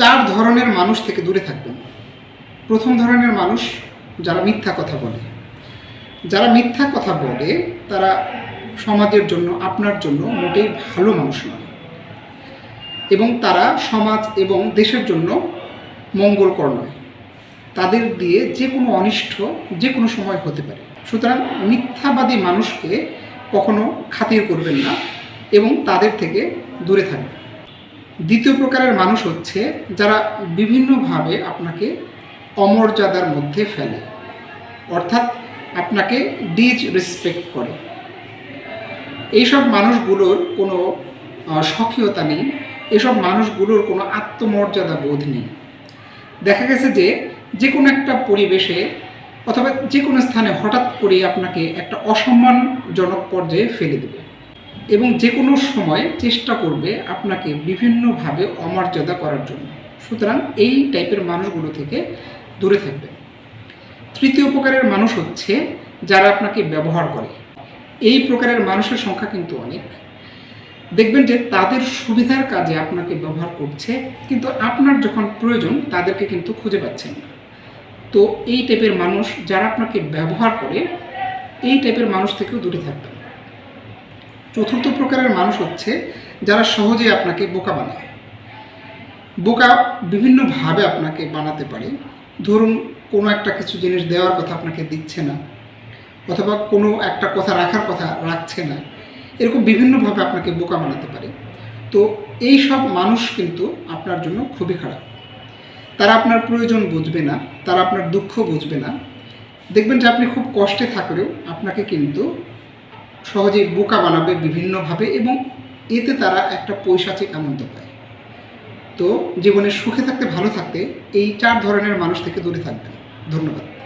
চার ধরনের মানুষ থেকে দূরে থাকবেন। প্রথম ধরনের মানুষ যারা মিথ্যা কথা বলে। যারা মিথ্যা কথা বলে, তারা সমাজের জন্য, আপনার জন্য মোটেই ভালো মানুষ নয়। এবং তারা সমাজ এবং দেশের জন্য মঙ্গলকর নয়। তাদের দিয়ে যে কোনো অনিষ্ট, যে কোনো সময় হতে পারে। সুতরাং মিথ্যাবাদী মানুষকে কখনো খাতির করবেন না এবং তাদের থেকে দূরে থাকবেন। দ্বিতীয় প্রকারের মানুষ হচ্ছে যারা বিভিন্নভাবে আপনাকে অমর্যাদার মধ্যে ফেলে। অর্থাৎ আপনাকে ডিজ রেসপেক্ট করে। এইসব মানুষগুলোর কোনো স্বকীয়তা নেই। এসব মানুষগুলোর কোনো আত্মমর্যাদা বোধ নেই। দেখা গেছে যে যে কোনো একটা পরিবেশে অথবা যে কোনো স্থানে হঠাৎ করে আপনাকে একটা অসম্মানজনক পর্যায়ে ফেলে দেবে। এবং যে কোনো সময় চেষ্টা করবে আপনাকে বিভিন্নভাবে অমর্যাদা করার জন্য। সুতরাং এই টাইপের মানুষগুলো থেকে দূরে থাকবেন তৃতীয় প্রকারের মানুষ হচ্ছে যারা আপনাকে ব্যবহার করে। এই প্রকারের মানুষের সংখ্যা কিন্তু অনেক। দেখবেন যে তাদের সুবিধার কাজে আপনাকে ব্যবহার করছে, কিন্তু আপনার যখন প্রয়োজন তাদেরকে কিন্তু খুঁজে পাচ্ছেন না। তো এই টাইপের মানুষ যারা আপনাকে ব্যবহার করে, এই টাইপের মানুষ থেকেও দূরে থাকবেন। চতুর্থ প্রকারের মানুষ হচ্ছে যারা সহজে আপনাকে বোকা বানায়। বোকা বিভিন্নভাবে আপনাকে বানাতে পারে। ধরুন, কোনো একটা কিছু জিনিস দেওয়ার কথা আপনাকে দিচ্ছে না, অথবা কোনো একটা কথা রাখার কথা রাখছে না, এরকম বিভিন্নভাবে আপনাকে বোকা বানাতে পারে। তো এই সব মানুষ কিন্তু আপনার জন্য খুবই খারাপ। তারা আপনার প্রয়োজন বুঝবে না, তারা আপনার দুঃখ বুঝবে না। দেখবেন যে আপনি খুব কষ্টে থাকলেও আপনাকে কিন্তু সহজেই বোকা বানাবে বিভিন্নভাবে এবং এতে তারা একটা পৈশাচিক আনন্দ পায়। তো জীবনে সুখে থাকতে, ভালো থাকতে এই চার ধরনের মানুষ থেকে দূরে থাকবে ধন্যবাদ।